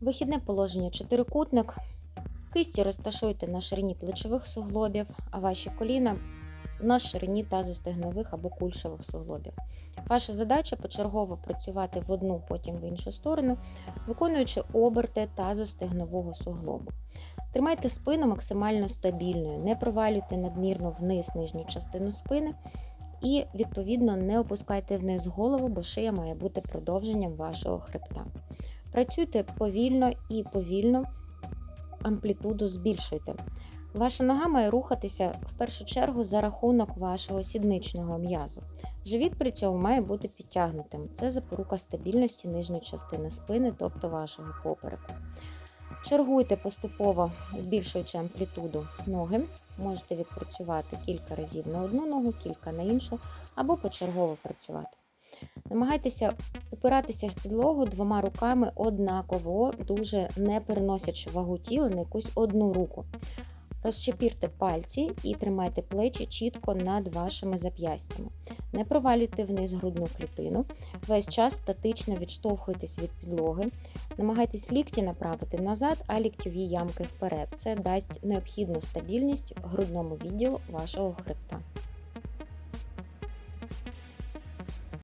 Вихідне положення чотирикутник. Кисті розташуйте на ширині плечових суглобів, а ваші коліна на ширині тазостегнових або кульшових суглобів. Ваша задача почергово працювати в одну, потім в іншу сторону, виконуючи оберти тазостегнового суглобу. Тримайте спину максимально стабільною, не провалюйте надмірно вниз нижню частину спини і, відповідно, не опускайте вниз голову, бо шия має бути продовженням вашого хребта. Працюйте повільно і повільно амплітуду збільшуйте. Ваша нога має рухатися в першу чергу за рахунок вашого сідничного м'язу. Живіт при цьому має бути підтягнутим. Це запорука стабільності нижньої частини спини, тобто вашого попереку. Чергуйте поступово, збільшуючи амплітуду ноги. Можете відпрацювати кілька разів на одну ногу, кілька на іншу, або почергово працювати. Намагайтеся упиратися в підлогу двома руками однаково, дуже не переносячи вагу тіла на якусь одну руку. Розчепірте пальці і тримайте плечі чітко над вашими зап'ястями. Не провалюйте вниз грудну клітину. Весь час статично відштовхуйтесь від підлоги. Намагайтесь лікті направити назад, а ліктьові ямки вперед. Це дасть необхідну стабільність грудному відділу вашого хребта.